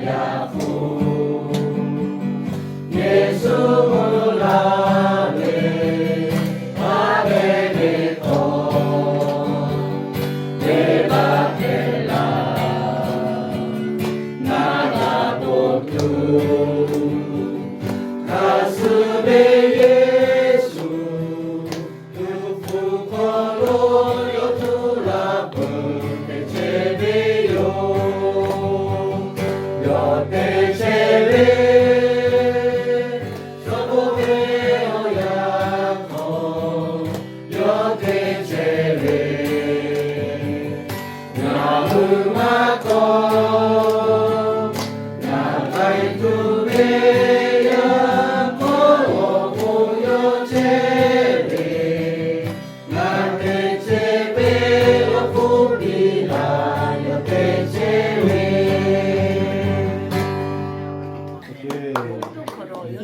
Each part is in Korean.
Senhor. Yahweh, Yahweh, Yahweh,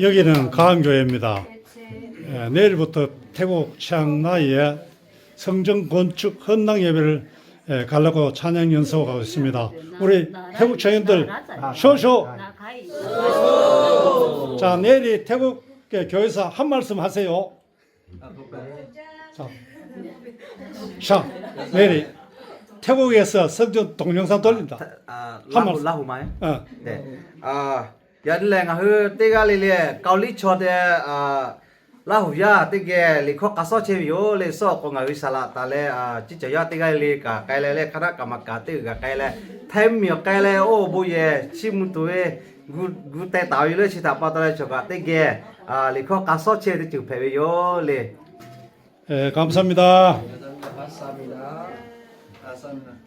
여기는 가암교회입니다. 예, 내일부터 태국 치앙마이에 성정 건축 헌당 예배를 예, 가려고 찬양 연습하고 있습니다. 우리 태국 청년들 쇼쇼. 자 내일이 태국 교회에서 한 말씀 하세요. 자, 자 내일이 태국에서 성전 동영상 돌린다. À, Không lahu mà- lahu mai 어, để à giờ đi lên hư tê ga lì lì cao lý cho de à lahu ya tê ge lì khó cá sấu chế biểu lì sọ có ngày sala ta lệ à chỉ cho ya tê ga lì cả cái lệ lệ khá cả mà cả tê cả cái lệ thêm nhiều cái lệ ô bùi ye chỉ muốn tuổi gu gu tê tạo lì chỉ tháp bao ta cho cả tê ge à lì khó cá sấu chế tê chụp phê biểu lì 예, 감사합니다. 감사합니다. 감사합니다.